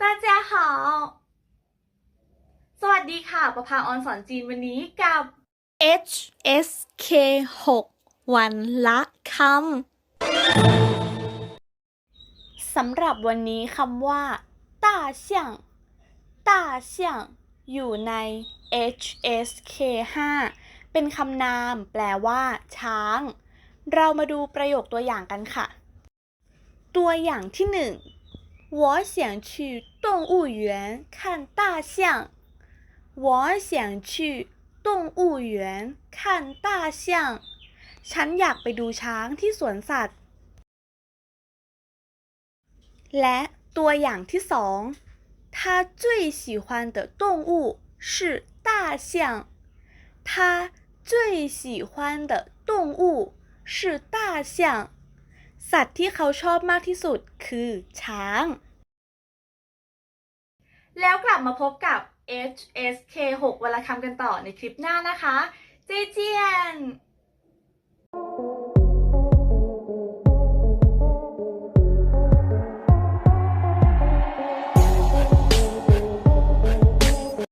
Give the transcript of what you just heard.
ตาเจ้าหาสวัสดีค่ะ ประภาออนสอนจีนวันนี้กับ HSK 6 วันละคำสำหรับวันนี้คำว่าตาเสี่ยงตาเสี่ยงอยู่ใน HSK 5เป็นคำนามแปลว่า ช้าง เรามาดูประโยคตัวอย่างกันค่ะ ตัวอย่างที่หนึ่ง 我想去动物园看大象。我想去动物园看大象。ฉันอยากไปดูช้างที่สวนสัตว์ และตัวอย่างที่สอง他最喜欢的动物是大象。他最喜欢的动物是大象。สัตว์ที่เขาชอบมากที่สุดคือช้าง แล้วกลับมาพบกับ HSK 6วันละคำกันต่อในคลิปหน้านะคะ เจเจียน